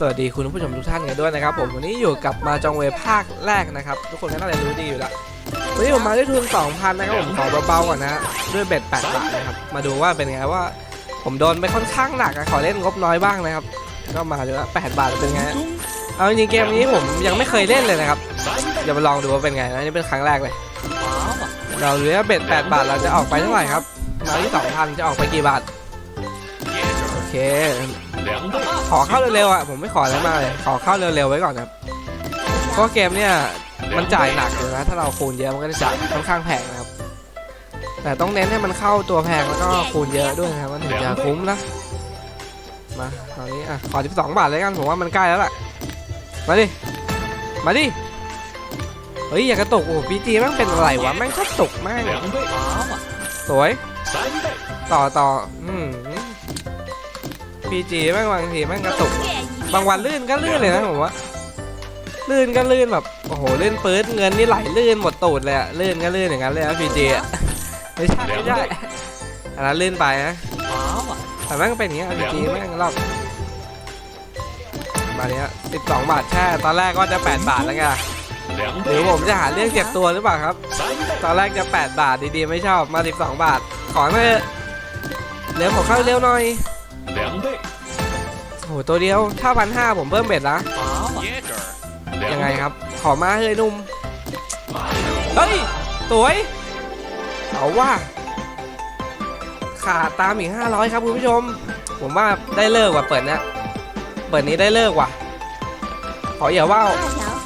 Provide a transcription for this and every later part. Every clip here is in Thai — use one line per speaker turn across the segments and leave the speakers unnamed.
สวัสดีคุณผู้ชมทุกท่านกันด้วยนะครับ ผมวันนี้อยู่กับมาจองเวภาคแรกนะครับ ทุกคนก็น่าจะรู้ดีอยู่แล้ววันนี้ผมมาด้วยทุน 2,000 นะครับผมขอเบาๆก่อนนะด้วยเบ็ด8บาทนะครับมาดูว่าเป็นไงว่า ผมโดนไปค่อนข้างหนักอะขอเล่นงบน้อยบ้างนะครับ ก็มาดูว่า8บาทเป็นไงเอาจริงเกมนี้ผมยังไม่เคยเล่นเลยนะครับเดี๋ยวมาลองดูว่าเป็นไงนะนี่เป็นครั้งแรกเลย เราดูว่าเบ็ด8บาทเราจะออกไปเท่าไหร่ครับมาที่2,000จะออกไปกี่บาท คขอเข้าเร็วๆอะผมไม่ขออะไรมากเลยขอเข้าเร็วๆไว้ก่อนนะครับเพราะเกมเนี่ยมันจ่ายหนักอยู่นะ ถ้าเราคูณเยอะมันก็จะจ่ายค่อนข้างแพงนะครับ แต่ต้องเน้นให้มันเข้าตัวแพงแล้วก็คูณเยอะด้วยนะครับมันถึงจะคุ้มนะมาตอนนี้อะขอ12บาทเลยกันผมว่ามันใกล้แล้วล่ะมาดิมาดิเฮ้ยอย่ากระตุกโอ้พีจีม่งเป็นอะไรวะแม่งชอบตกแม่งสวยต่อต่ออืม พีจีแม่งบางทีแม่งกระตุก บางวันลื่นก็ลื่นเลยนะผมว่า ลื่นก็ลื่นแบบโอ้โหลื่นปื๊ดเงินนี่ไหลลื่นหมดตูดเลยอะลื่นก็ลื่นอย่างนั้นเลยนะพีจีอะไม่ใช่ไม่ใช่อันนั้นลื่นไปนะแต่แม่งเป็นอย่างเงี้ยพีจีแม่งรอบมาเนี้ยสิบสองบาทแช่ตอนแรกก็จะแปดบาทแล้วไงหรือผมจะหาเรื่องเจ็บตัวหรือเปล่าครับ ตอนแรกจะแปดบาทดีๆ ไม่ชอบมาสิบสองบาท ขอมาเถอะเร็วขอเข้าเร็วหน่อย โอ้โหตัวเดียวถ้าพันห้าผมเพิ่มเบ็ดนะยังไงครับ ขอมาเฮ้ยหนุ่ม เฮ้ย สวย เอาว่า ขาดตามอีก 500 ครับคุณผู้ชม ผมว่าได้เลิกว่ะเปิดเนี้ยเปิดนี้ได้เลิกว่ะ ขออย่าว่าว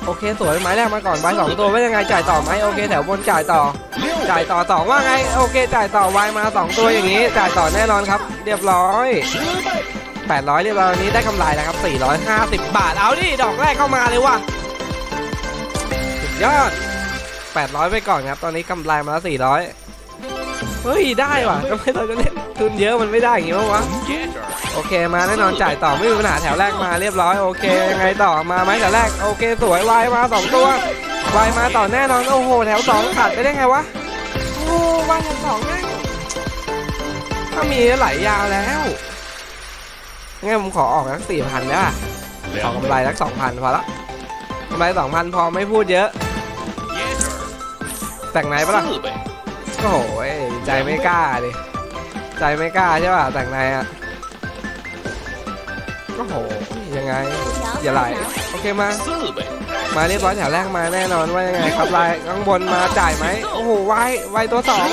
โอเคสวยไม้แรกมาก่อนใบสองตัวว่ายังไงจ่ายต่อไหมโอเคแถวบนจ่ายต่อจ่ายต่อสองว่าไง โอเค จ่ายต่อวายมาสองตัวอย่างนี้ จ่ายต่อแน่นอนครับ เรียบร้อย 800 เรียบร้อยวันนี้ได้กำไรแล้วครับ 450 บาท เอาดิดอกแรกเข้ามาเลยว่ะสุดยอด 800 ไปก่อนครับ ตอนนี้กำไรมาแล้ว 400 เฮ้ย ได้ว่ะก็ไมต้องจะเล่นทุนเยอะมันไม่ได้อย่างงี้วะโอเคมาแน่นอนจ่ายต่อไม่มีปัญหาแถวแรกมาเรียบร้อยโอเคยังไงต่อมาไหมแถวแรกโอเคสวยวายมาสองตัววายมาต่อแน่นอนโอ้โหแถวสองขาดไปได้ไงวะโอ้วายแถวสองแม่ง ถ้ามีไหลยาวแล้วงั้นผมขอออกสักสี่พันได้ป่ะขอกำไรสักสองพันพอละกำไรสองพันพอไม่พูดเยอะ แต่งไหนปะล่ะโอ้โหใจไม่กล้าดิใจไม่กล้าใช่ป่ะแต่งในอะโอ้โหยังไงอย่าไหลโอเคมามาเรียบร้อยแถวแรกมาแน่นอนว่ายังไงครับลายข้างบนมาจ่ายไหมโอ้โหไวไวตัวสอง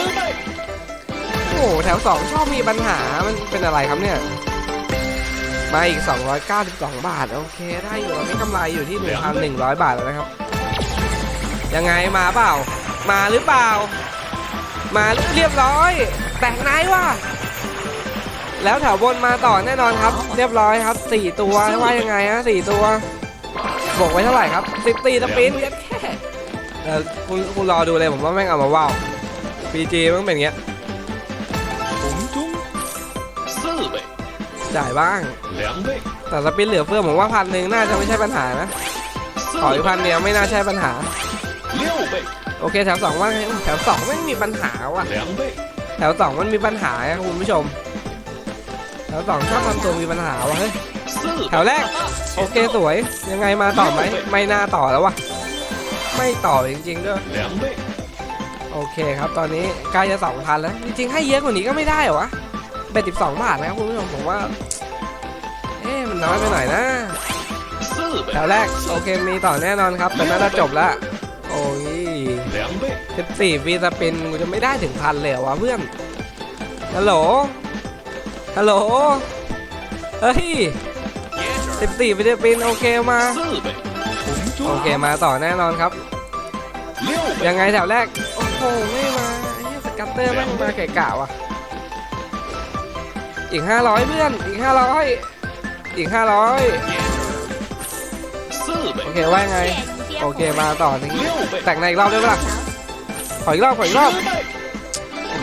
โอ้โหแถวสองชอบมีปัญหามันเป็นอะไรครับเนี่ย มาอีก 292 บาท โอเค ได้อยู่ตอนนี้กำไรอยู่ที่ 1,100 บาทแล้วนะครับ ยังไงมาเปล่า มาหรือเปล่า มาเรียบร้อย แต่งไหนวะแล้วแถวบนมาต่อแน่นอนครับ เรียบร้อยครับ 4 ตัวว่ายังไงฮะ4ตัวบวกไว้เท่าไหร่ครับ14สปินเยัดแค่เออคุณคุณรอดูเลยผมว่าแม่งเอามาว้าว PG มันเป็นอย่างเงี้ย จ่ายบ้าง แต่สปินเหลือเฟือผมว่าพันหนึ่งน่าจะไม่ใช่ปัญหานะขออีกพันเดียวไม่น่าใช่ปัญหาโอเคแถวสองว่าไงแถวสองไม่มีปัญหาว่ะแถวสองมันมีปัญหาครับคุณผู้ชมแถวสองชอบทำตัวมีปัญหาว่ะเฮ้ยแถวแรก โอเคสวยยังไงมาต่อไหมไม่น่าต่อแล้ววะไม่ต่อจริงๆด้วยโอเคครับตอนนี้ใกล้จะสองพันแล้ว จริงๆให้เยอะกว่านี้ก็ไม่ได้เหรอวะ เบ็ดสิบสองบาทนะครับคุณผู้ชมผมว่า เอ๊ะมันน้อยไปหน่อยนะแถวแรกโอเคมีต่อแน่นอนครับ แต่น่าจะจบล้วโอ้ยสิบสี่ฟีสปินกูจะไม่ได้ถึงพันเลยวะเพื่อนฮัลโหลฮัลโหลเฮ้ยสิบสี่ฟีสปินโอเคมาโอเคมาต่อแน่นอนครับ ยังไงแถวแรก โอ้โหไม่มาไอ้เฮ้ยสกัตเตอร์ไม่มาเกะกะว่ะ อีก500เพื่อน อีก500อีก500โอเคว่ายังไง โอเคมาต่อทีนี้แต่งในอีกรอบได้ปะล่ะขออีกรอบขออีกรอบ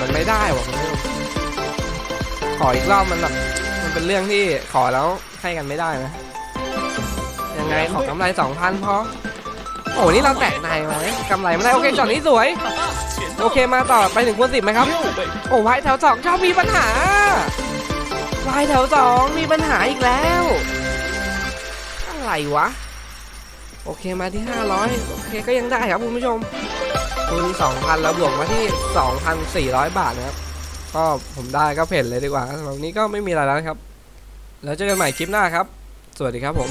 มันไม่ได้ว่ะคุณผู้ชมขออีกรอบมันแบบมันเป็นเรื่องที่ขอแล้วให้กันไม่ได้นะยังไงขอกำไร2,000พอโอ้นี่เราแตกในมาเนี่ยกำไรไม่ได้โอเคจอดนี้สวย โอเคมาต่อไปถึงคูณสิบไหมครับ โอ้ไว้แถวสองชอบมีปัญหา ลายแถวสองมีปัญหาอีกแล้ว อะไรวะ โอเคมาที่ 500 โอเคก็ยังได้ครับคุณผู้ชมทุน2,000 แล้วบวกมาที่ 2,400 บาทนะครับ ก็ผมได้ก็เพ่นเลยดีกว่าสำหรับนี้ก็ไม่มีอะไรแล้วครับ แล้วเจอกันใหม่คลิปหน้าครับ สวัสดีครับผม